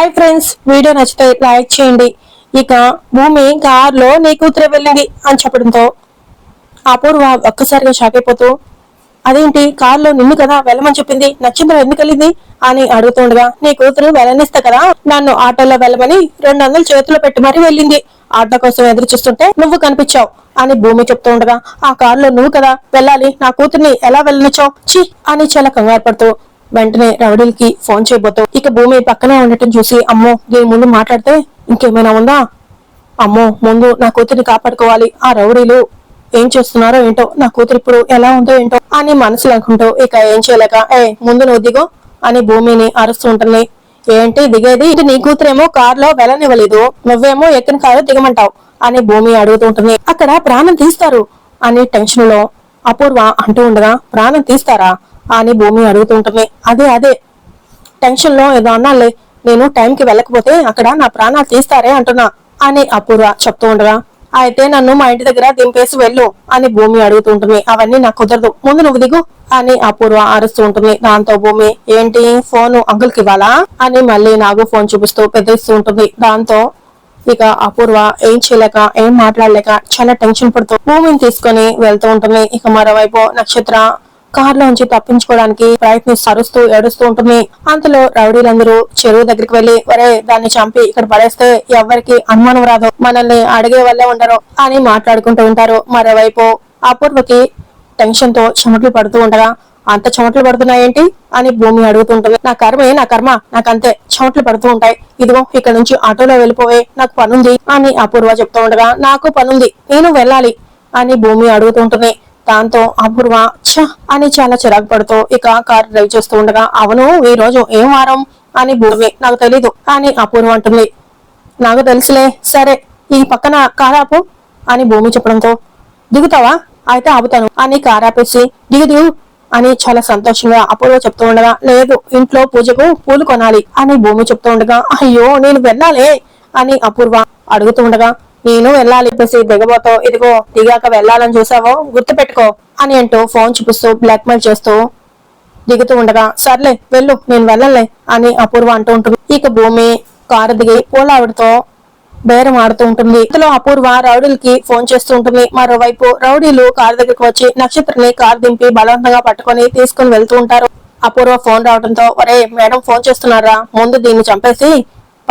Hi friends video నచ్చితే like చేయండి. ఇక భూమి కారులో నీ కూతురే వెళ్ళింది అని చెప్పడంతో అపూర్వ ఒక్కసారిగా షాక్ అయిపోతూ అదేంటి కారులో నిన్ను కదా వెళ్ళమని చెప్పింది? నచ్చిందా? ఎందుకు వెళ్ళింది? అని అడుగుతుండగా నీ కూతురు వెళ్ళనిస్తా కదా నన్ను ఆటోలో వెళ్ళమని రెండు వందలు చేతిలో పెట్టి మరీ వెళ్ళింది. ఆటో కోసం ఎదురు చూస్తుంటే నువ్వు కనిపించావు అని భూమి చెప్తూ ఉండగా ఆ కారులో నువ్వు కదా వెళ్ళాలి. నా కూతుర్ని ఎలా వెళ్ళనిచ్చావు? చి అని చాలా కంగారు పడుతూ వెంటనే రౌడీలకి ఫోన్ చేయబోతావు ఇక భూమి పక్కనే ఉండటం చూసి అమ్మో దీని ముందు మాట్లాడితే ఇంకేమైనా ఉందా? అమ్మో ముందు నా కూతురిని కాపాడుకోవాలి. ఆ రౌడీలు ఏం చేస్తున్నారో ఏంటో నా కూతురు ఇప్పుడు ఎలా ఉందో ఏంటో అని మనసులో అనుకుంటూ ఇక ఏం చేయలేక ఏ ముందు నువ్వు దిగో అని భూమిని అరుస్తూ ఉంటుంది. ఏంటి దిగేది? ఇది నీ కూతురేమో కారులో వెళ్ళనివ్వలేదు. నువ్వేమో ఎక్కిన కారు దిగమంటావు అని భూమి అడుగుతూ ఉంటుంది. అక్కడ ప్రాణం తీస్తారు అని టెన్షన్లో అపూర్వ అంటూ ఉండగా ప్రాణం తీస్తారా? అని భూమి అడుగుతూ ఉంటుంది అదే అదే. టెన్షన్లో ఏదో అన్నాలే నేను టైంకి వెళ్ళకపోతే అక్కడ నా ప్రాణాలు తీస్తారే అంటున్నా అని అపూర్వ చెప్తూ ఉండగా అయితే నన్ను మా ఇంటి దగ్గర దింపేసి వెళ్ళు అని భూమి అడుగుతూ ఉంటుంది అవన్నీ నాకు కుదరదు. ముందు నువ్వు దిగు అని అపూర్వ అరుస్తూ ఉంటుంది. దాంతో భూమి ఏంటి? ఫోన్ అంకుల్కి ఇవ్వాలా? అని మళ్ళీ నాకు ఫోన్ చూపిస్తూ పెద్దయిస్తూ ఉంటుంది. దాంతో ఇక అపూర్వ ఏం చేయలేక ఏం మాట్లాడలేక చాలా టెన్షన్ పడుతూ భూమిని తీసుకొని వెళ్తూ ఉంటుంది. ఇక మరోవైపు నక్షత్ర కారులోంచి తప్పించుకోవడానికి ప్రయత్నిస్తరుస్తూ ఏడుస్తూ ఉంటుంది. అంతలో రౌడీలందరూ చెరువు దగ్గరికి వెళ్ళి ఒరే దాన్ని చంపి ఇక్కడ పడేస్తే ఎవరికి అనుమానం రాదు. మనల్ని అడిగే వల్లే ఉండరు అని మాట్లాడుకుంటూ ఉంటారు. మరోవైపు అపూర్వకి టెన్షన్తో చెమటలు పడుతూ ఉండగా అంత చెమటలు పడుతున్నాయేంటి అని భూమి అడుగుతుంటుంది నా కర్మే నా కర్మ నాకంతే. చెమటలు పడుతూ ఉంటాయి. ఇదిగో ఇక్కడ నుంచి ఆటోలో వెళ్ళిపోవే నాకు పనుంది అని అపూర్వ చెప్తూ ఉండగా నాకు పనుంది. నేను వెళ్ళాలి అని భూమి అడుగుతుంటుంది దాంతో అపూర్వ ఛ అని చాలా చిరాకు పడుతూ ఇక కార్ డ్రైవ్ చేస్తూ ఉండగా అవును ఈ రోజు ఏం వారం? అని భూమి నాకు తెలీదు. అని అపూర్వ అంటుంది నాకు తెలుసులే సరే ఈ పక్కన కారాపు అని భూమి చెప్పడంతో దిగుతావా? అయితే ఆపుతాను అని కారాపేసి దిగు దిగు అని చాలా సంతోషంగా అపూర్వ చెప్తూ ఉండగా లేదు ఇంట్లో పూజకు పూలు కొనాలి అని భూమి చెప్తూ ఉండగా అయ్యో నేను వెళ్ళాలే అని అపూర్వ అడుగుతూ ఉండగా నేను వెళ్ళాలి చెప్పేసి దిగబోతో ఇదిగో దిగాక వెళ్ళాలని చూసావో గుర్తు పెట్టుకో అని అంటూ ఫోన్ చూపిస్తూ బ్లాక్ మెయిల్ చేస్తూ దిగుతూ ఉండగా సర్లే వెళ్ళు నేను వెళ్ళలే అని అపూర్వ అంటూ ఉంటుంది. ఇక భూమి కారు దిగి పోలావిడతో బేరం ఆడుతూ ఉంటుంది. ఇందులో అపూర్వ రౌడీలకి ఫోన్ చేస్తూ ఉంటుంది. మరోవైపు రౌడీలు కారు దగ్గరకు వచ్చి నక్షత్రని కారు దింపి బలవంతంగా పట్టుకొని తీసుకుని వెళ్తూ ఉంటారు. అపూర్వ ఫోన్ రావడంతో ఒరే మేడం ఫోన్ చేస్తున్నారా? ముందు దీన్ని చంపేసి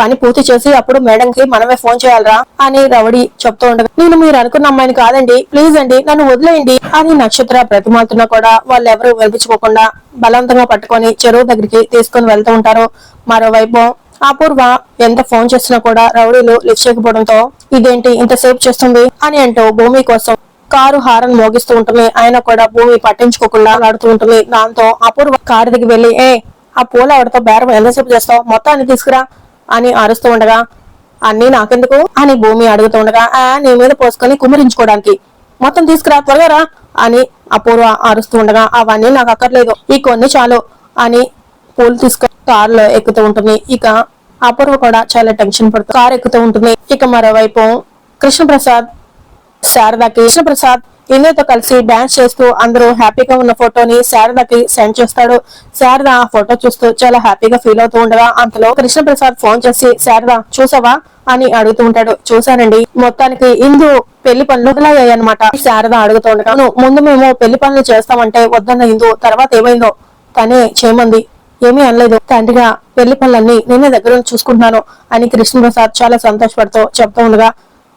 పని పూర్తి చేసి అప్పుడు మేడం కి మనమే ఫోన్ చేయాలరా అని రౌడీ చెప్తూ ఉండగా నేను మీరు అనుకున్న అమ్మాయిని కాదండి. ప్లీజ్ అండి నన్ను వదిలేయండి అని నక్షత్ర ప్రతిమాలతున్నా కూడా వాళ్ళు ఎవరు వినిపించుకోకుండా బలవంతంగా పట్టుకొని చెరువు దగ్గరికి తీసుకొని వెళ్తూ ఉంటారు. మరోవైపు అపూర్వ ఎంత ఫోన్ చేసినా కూడా రౌడీలు లిఫ్ట్ చేయకపోవడంతో ఇదేంటి ఇంతసేపు చేస్తుంది? అని అంటూ భూమి కోసం కారు హారన్ మోగిస్తూ ఉంటుంది. ఆయన కూడా భూమి పట్టించుకోకుండా ఆడుతూ ఉంటుంది. దాంతో అపూర్వ కారు దగ్గర వెళ్ళి ఏ ఆ పూల ఆవిడతో బేరం ఎంతసేపు చేస్తావు? మొత్తాన్ని తీసుకురా. అని అరుస్తూ ఉండగా అన్ని నాకెందుకు? అని భూమి అడుగుతూ ఉండగా ఆ నీ మీద పోసుకొని కుమ్మరించుకోవడానికి మొత్తం తీసుకురా త్వరగా రా. అని అపూర్వ అరుస్తూ ఉండగా అవన్నీ నాకు అక్కర్లేదు. ఈ కొన్ని చాలు. అని పూలు తీసుకొని కారులో ఎక్కుతూ ఉంటుంది. ఇక అపూర్వ కూడా చాలా టెన్షన్ పడుతుంది కారు ఎక్కుతూ ఉంటుంది. ఇక మరోవైపు కృష్ణప్రసాద్ శారదాకి. కృష్ణప్రసాద్ ఇందుతో కలిసి డాన్స్ చేస్తూ అందరూ హ్యాపీగా ఉన్న ఫోటోని శారదకి సెండ్ చేస్తాడు. శారద ఆ ఫోటో చూస్తూ చాలా హ్యాపీగా ఫీల్ అవుతూ ఉండగా అంతలో కృష్ణప్రసాద్ ఫోన్ చేసి శారద చూసావా? అని అడుగుతూ ఉంటాడు. చూశానండి. మొత్తానికి ఇందు పెళ్ళి పనులు మొదలయ్యాయి శారద అడుగుతూ ఉండగా ముందు మేము పెళ్ళి పనులు చేస్తామంటే వద్దన్న ఇందు తర్వాత ఏమైందో తనే చేయమంది. ఏమీ అనలేదు. తండ్రిగా పెళ్ళి పనులన్నీ నేనే దగ్గర నుంచి చూసుకుంటున్నాను అని కృష్ణప్రసాద్ చాలా సంతోషపడుతూ చెప్తూ ఉండగా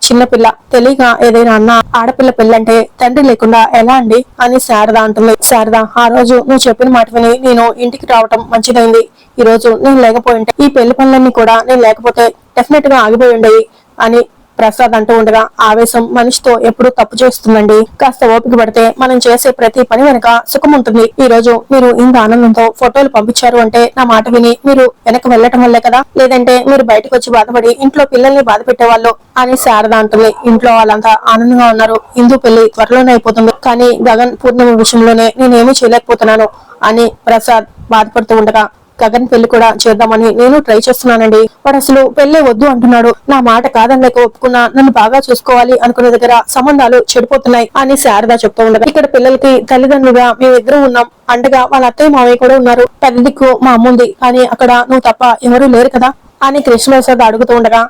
చిన్నపిల్ల తెలియక ఏదైనా అన్న ఆడపిల్ల పెళ్ళంటే తండ్రి లేకుండా ఎలా అండి అని శారద అంటుంది. శారద ఆ రోజు నువ్వు చెప్పిన మాట విని నేను ఇంటికి రావటం మంచిదైంది. ఈ రోజు నేను లేకపోయింటే ఈ పెళ్ళి పనులన్నీ కూడా నేను లేకపోతే డెఫినెట్గా ఆగిపోయి ఉండేవి అని ప్రసాద్ అంటూ ఉండగా ఆవేశం మనిషితో ఎప్పుడు తప్పు చేస్తుందండి. కాస్త ఓపిక పడితే మనం చేసే ప్రతి పని వెనక సుఖం ఉంటుంది. ఈ రోజు మీరు ఇంత ఆనందంతో ఫోటోలు పంపించారు అంటే నా మాట విని మీరు వెనక వెళ్ళటం వల్లే కదా? లేదంటే మీరు బయటకు వచ్చి బాధపడి ఇంట్లో పిల్లల్ని బాధ పెట్టేవాళ్ళు అని శారద అంటుంది. ఇంట్లో వాళ్ళంతా ఆనందంగా ఉన్నారు. ఇందు పెళ్ళి త్వరలోనే అయిపోతుంది. కానీ గగన్ పూర్ణిమ విషయంలోనే నేనేమీ చేయలేకపోతున్నాను అని ప్రసాద్ బాధపడుతూ ఉండగా గగన్ పెళ్ళి కూడా చేద్దామని నేను ట్రై చేస్తున్నానండి. వాడు అసలు పెళ్ళి వద్దు అంటున్నాడు. నా మాట కాదని లేక ఒప్పుకున్నా నన్ను బాగా చూసుకోవాలి అనుకున్న దగ్గర సంబంధాలు చెడిపోతున్నాయి అని శారద చెప్తూ ఉండగా ఇక్కడ పిల్లలకి తల్లిదండ్రులుగా మేమిద్దరం ఉన్నాం. అండగా వాళ్ళ అత్తయ్య మావయ్య కూడా ఉన్నారు. పెద్ద దిక్కు మా అమ్ముంది. కానీ అక్కడ నువ్వు తప్ప ఎవరూ లేరు కదా అని కృష్ణప్రసాద్ అడుగుతూ ఉండగా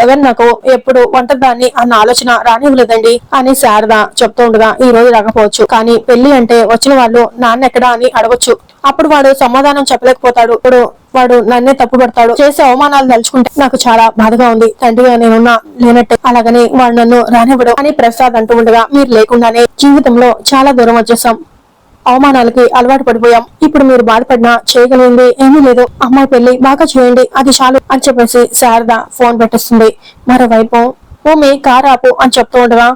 గగన్ నాకు ఎప్పుడు ఒంటరిదాన్ని అన్న ఆలోచన రానివ్వలేదండి అని శారద చెప్తూ ఉండగా ఈ రోజు రాకపోవచ్చు. కానీ పెళ్ళి అంటే వచ్చిన వాళ్ళు నాన్న ఎక్కడా అని అడగొచ్చు. అప్పుడు వాడు సమాధానం చెప్పలేకపోతాడు. ఇప్పుడు వాడు నన్నే తప్పుపడతాడు చేసే అవమానాలు తలుచుకుంటే నాకు చాలా బాధగా ఉంది. తండ్రిగా నేనున్నా లేనట్టే. అలాగని వాడు నన్ను రానివ్వడు అని ప్రసాద్ అంటూ ఉండగా మీరు లేకుండానే జీవితంలో చాలా దూరం వచ్చేసాం. అవమానాలకి అలవాటు పడిపోయాం. ఇప్పుడు మీరు బాధపడినా చేయగలిగింది ఏమీ లేదు. అమ్మాయి పెళ్ళి బాగా చేయండి. అది చాలు అని చెప్పేసి శారద ఫోన్ పెట్టేస్తుంది. మరోవైపు భూమి కారు ఆపు అని చెప్తూ ఉండగా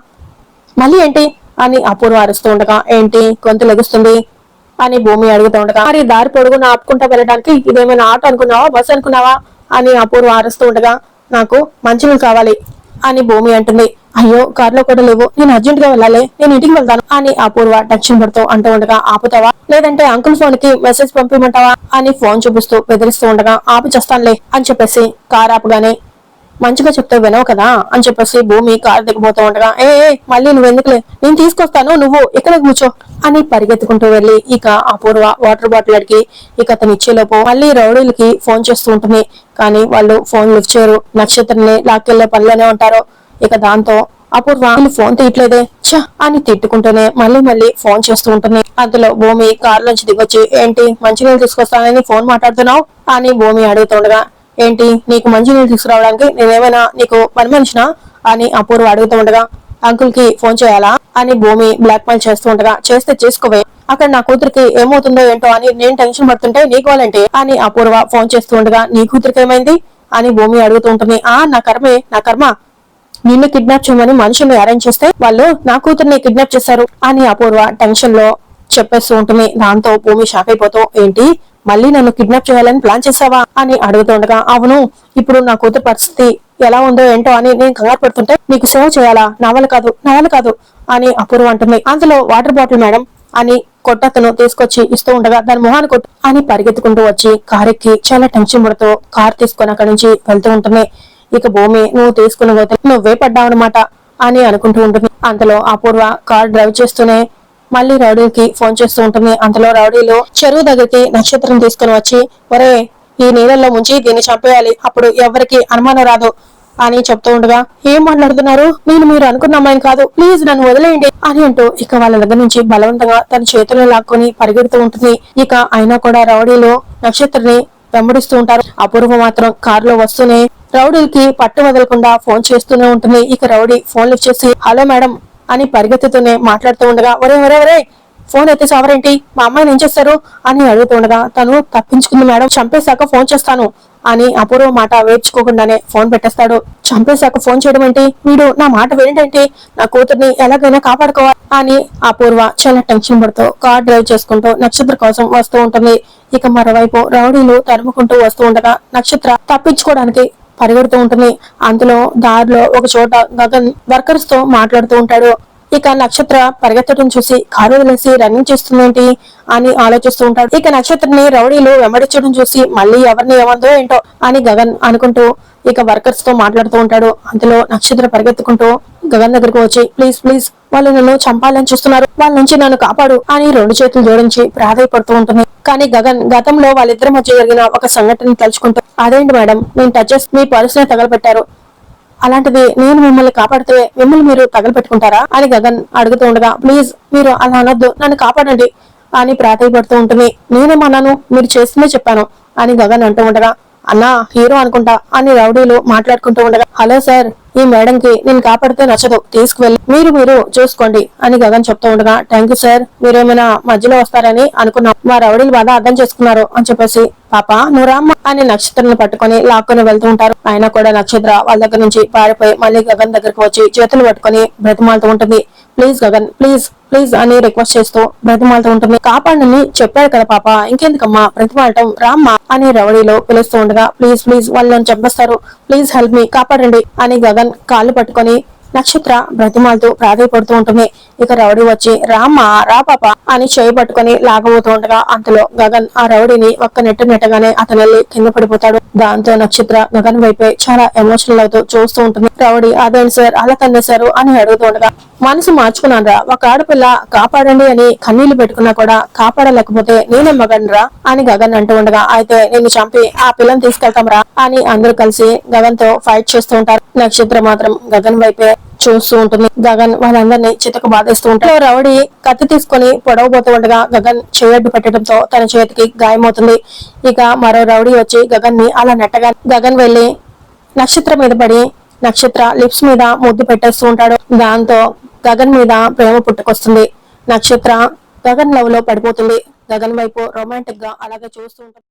మళ్ళీ ఏంటి? అని అపూర్వ అరుస్తూ ఉండగా ఏంటి? గొంతు లెగుస్తుంది అని భూమి అడుగుతూ ఉండగా మరి దారి పొడుగున ఆపుకుంటా వెళ్ళడానికి ఇదేమైనా ఆటో అనుకున్నావా? బస్ అనుకున్నావా? అని అపూర్వ అరుస్తూ ఉండగా నాకు మంచినీళ్ళు కావాలి అని భూమి అంటుంది. అయ్యో కార్లో కూడా లేవు. నేను అర్జెంట్గా వెళ్ళాలి. నేను ఇంటికి వెళ్తాను. అని అపూర్వ టెన్షన్ పడుతూ అంటూ ఉండగా ఆపుతావా? లేదంటే అంకుల్ ఫోన్కి మెసేజ్ పంపిమంటావా? అని ఫోన్ చూపిస్తూ బెదిరిస్తూ ఉండగా ఆపు చేస్తానులే అని చెప్పేసి కార్ ఆపుగానే మంచిగా చెప్తే వినవు కదా అని చెప్పేసి భూమి కారు దిగిపోతూ ఉండగా ఏ మళ్ళీ నువ్వు ఎందుకులే నేను తీసుకొస్తాను నువ్వు ఇక్కడ కూర్చో అని పరిగెత్తుకుంటూ వెళ్ళి ఇక అపూర్వ వాటర్ బాటిల్ అడిగి ఇక అతను ఇచ్చేలోపు మళ్ళీ రౌడీలకి ఫోన్ చేస్తూ ఉంటుంది. కానీ వాళ్ళు ఫోన్ లిఫ్ట్ చేయరు నక్షత్రాన్ని లాక్కెళ్ళే పనిలోనే ఉంటారు. ఇక దాంతో అపూర్వ ఫోన్ తీయట్లేదే? ఛ! అని తిట్టుకుంటూనే మళ్ళీ మళ్ళీ ఫోన్ చేస్తూ ఉంటుంది. అందులో భూమి కార్ నుంచి దిగొచ్చి ఏంటి మంచినీళ్ళు తీసుకొస్తానని ఫోన్ మాట్లాడుతున్నావు? అని భూమి అడుగుతుండగా ఏంటి నీకు మంచినీళ్ళు తీసుకురావడానికి నేనేమైనా నీకు పని మనిషినా? అని అపూర్వ అడుగుతూ ఉండగా అంకుల్కి ఫోన్ చేయాలా? అని భూమి బ్లాక్ మెయిల్ చేస్తూ ఉండగా చేస్తే చేసుకోవే. అక్కడ నా కూతురికి ఏమవుతుందో ఏంటో అని నేను టెన్షన్ పడుతుంటే నీకు వాళ్ళంటే? అని అపూర్వ ఫోన్ చేస్తూ ఉండగా నీ కూతురికి ఏమైంది? అని భూమి అడుగుతూ ఉంటుంది ఆ నా కర్మే నా కర్మ. నిన్ను కిడ్నాప్ చేయమని మనుషుల్ని అరేంజ్ చేస్తే వాళ్ళు నా కూతుర్ని కిడ్నాప్ చేశారు అని అపూర్వ టెన్షన్లో చెప్పేస్తూ ఉంటుంది. దాంతో భూమి షాక్ అయిపోతూ ఏంటి? మళ్ళీ నన్ను కిడ్నాప్ చేయాలని ప్లాన్ చేసావా అని అడుగుతుండగా అవును ఇప్పుడు నా కూతురు పరిస్థితి ఎలా ఉందో ఏంటో అని నేను కంగారు పడుతుంటే నీకు సేవ చేయాలా? నవల కాదు నవల కాదు అని అపూర్వ అంటుంది. అందులో వాటర్ బాటిల్ మేడం అని కొట్టతను తీసుకొచ్చి ఇస్తూ ఉండగా దాని మొహాన్ని కొట్టు అని పరిగెత్తుకుంటూ వచ్చి కారెక్కి చాలా టెన్షన్ పడుతూ కార్ తీసుకొని అక్కడి నుంచి వెళ్తూ ఉంటుంది. ఇక భూమి నువ్వు తీసుకున్న పోతే నువ్వే పడ్డావు అనమాట అని అనుకుంటూ ఉంటుంది. అంతలో అపూర్వ కార్ డ్రైవ్ చేస్తూనే మళ్ళీ రౌడీకి ఫోన్ చేస్తూ ఉంటుంది. అంతలో రౌడీలు చెరువు దగ్గరికి నక్షత్రం తీసుకుని వచ్చి ఒరే ఈ నీళ్ళల్లో ముంచి దీన్ని చంపేయాలి. అప్పుడు ఎవరికి అనుమానం రాదు అని చెప్తూ ఉండగా ఏం మాట్లాడుతున్నారు? నేను మీరు అనుకున్న అమ్మాయిని కాదు. ప్లీజ్ నన్ను వదిలేయండి అని అంటూ ఇక వాళ్ళ దగ్గర నుంచి బలవంతంగా తన చేతుల్లో లాక్కొని పరిగెడుతూ ఉంటుంది. ఇక అయినా కూడా రౌడీలు నక్షత్రని వెంబడిస్తూ ఉంటారు. అపూర్వ మాత్రం కారులో వస్తూనే రౌడీలకి పట్టు వదలకుండా ఫోన్ చేస్తూనే ఉంటుంది. ఇక రౌడీ ఫోన్ లిఫ్ట్ చేసి హలో మేడం అని పరిగెత్తుతూనే మాట్లాడుతూ ఉండగా ఒరే ఒరే ఒరే ఫోన్ అయితే చావరేంటి? మా అమ్మాయిని ఏం చేస్తారు? అని అడుగుతుండగా తను తప్పించుకుంది మేడం. చంపేశాక ఫోన్ చేస్తాను. అని అపూర్వ మాట వేర్చుకోకుండానే ఫోన్ పెట్టేస్తాడు. చంపేశాక ఫోన్ చేయడం ఏంటి వీడు నా మాట వేంటంటే నా కూతుర్ని ఎలాగైనా కాపాడుకోవాలి అని అపూర్వ చాలా టెన్షన్ పడుతూ కార్ డ్రైవ్ చేసుకుంటూ నక్షత్ర కోసం వస్తూ ఉంటుంది. ఇక మరోవైపు రౌడీలు తరుముకుంటూ వస్తూ ఉండగా నక్షత్ర తప్పించుకోవడానికి పరిగెడుతూ ఉంటుంది. అందులో దారిలో ఒక చోట గగన్ వర్కర్స్తో మాట్లాడుతూ ఉంటాడు. ఇక నక్షత్ర పరిగెత్తడం చూసి కారు వదిలేసి రన్నింగ్ చేస్తుందేంటి అని ఆలోచిస్తూ ఉంటాడు. ఇక నక్షత్రని రౌడీలు వెంబడించడం చూసి మళ్ళీ ఎవరిని ఏమందో ఏంటో అని గగన్ అనుకుంటూ ఇక వర్కర్స్తో మాట్లాడుతూ ఉంటాడు. అందులో నక్షత్ర పరిగెత్తుకుంటూ గగన్ దగ్గరకు వచ్చి ప్లీజ్ ప్లీజ్ వాళ్ళు నన్ను చంపాలని చూస్తున్నారు. వాళ్ళ నుంచి నన్ను కాపాడు అని రెండు చేతులు జోడించి ప్రాధాయపడుతూ ఉంటుంది. కానీ గగన్ గతంలో వాళ్ళిద్దరి మధ్య జరిగిన ఒక సంఘటన తలుచుకుంటూ అదేంటి మేడం నేను టచ్ చేసి మీ పర్సునే తగలబెట్టారు. అలాంటిది నేను మిమ్మల్ని కాపాడితే మిమ్మల్ని మీరు తగలపెట్టుకుంటారా అని గగన్ అడుగుతూ ఉండగా ప్లీజ్ మీరు అలా అనొద్దు. నన్ను కాపాడండి. అని ప్రాధాయపడుతూ ఉంటుంది. నేనేమన్నాను మీరు చేస్తుందే చెప్పాను. అని గగన్ అంటూ ఉండగా అన్నా హీరో అనుకుంటా అని రౌడీలు మాట్లాడుకుంటూ ఉండగా హలో సార్ ఈ మేడం కి నేను కాపాడితే నచ్చదు. తీసుకువెళ్ళి మీరు మీరు చూసుకోండి అని గగన్ చెప్తూ ఉండగా థ్యాంక్ యూ సార్ మీరేమైనా మధ్యలో వస్తారని అనుకున్నాం. మా రౌడీలు బాధ అర్థం చేసుకున్నారు అని చెప్పేసి పాప నువ్వు రామ్మ అని నక్షత్రాన్ని పట్టుకొని లాక్కొని వెళ్తూ ఉంటారు. ఆయన కూడా నక్షత్ర వాళ్ళ దగ్గర నుంచి పారిపోయి మళ్ళీ గగన్ దగ్గరకు వచ్చి చేతులు పట్టుకొని బ్రతిమాలుతూ ఉంటుంది. ప్లీజ్ గగన్ ప్లీజ్ ప్లీజ్ అని రిక్వెస్ట్ చేస్తూ బ్రతిమాలుతూ ఉంటుంది. కాపాడని చెప్పాడు కదా పాప ఇంకెందుకమ్మా బ్రతిమాలటం రామ్మా అని రౌడీలో పిలుస్తూ ఉండగా ప్లీజ్ ప్లీజ్ వాళ్ళు నన్ను చంపేస్తారు. ప్లీజ్ హెల్ప్ మీ కాపాడండి అని గగన్ కాళ్ళు పట్టుకొని నక్షత్ర బ్రతిమాలతో ప్రాధాయపడుతూ ఉంటుంది. ఇక రౌడీ వచ్చి రామ్మ రా పాప అని చేయి పట్టుకుని లాగబోతూ ఉండగా అంతలో గగన్ ఆ రౌడీని ఒక్క నెట్టు నెట్టగానే అతను వెళ్ళి కింద పడిపోతాడు. దాంతో నక్షత్ర గగన్ వైపే చాలా ఎమోషనల్ అవుతూ చూస్తూ ఉంటుంది. రౌడీ అదే సార్? అలా తన్నేశారు అని అడుగుతూ ఉండగా మనసు మార్చుకున్నానరా ఒక ఆడపిల్ల కాపాడండి అని కన్నీళ్ళు పెట్టుకున్నా కూడా కాపాడలేకపోతే నేనే మగన్రా అని గగన్ అంటూ ఉండగా అయితే నిన్ను చంపి ఆ పిల్లని తీసుకెళ్తాం రా అని అందరూ కలిసి గగన్తో ఫైట్ చేస్తూ ఉంటారు. నక్షత్ర మాత్రం గగన్ వైపే చూస్తూ ఉంటుంది. గగన్ వాళ్ళందరినీ చితక బాధేస్తూ ఉంటాడు. రౌడీ కత్తి తీసుకొని పొడవబోతూ ఉండగా గగన్ చేయడ్డు పెట్టడంతో తన చేతికి గాయమవుతుంది. ఇక మరో రౌడీ వచ్చి గగన్ని అలా నెట్టగా గగన్ వెళ్ళి నక్షత్రం మీద పడి నక్షత్ర లిప్స్ మీద ముద్దు పెట్టేస్తూ ఉంటాడు. దాంతో గగన్ మీద ప్రేమ పుట్టుకొస్తుంది. నక్షత్ర గగన్ లవ్లో పడిపోతుంది. గగన్ వైపు రొమాంటిక్గా అలాగే చూస్తూ ఉంటుంది.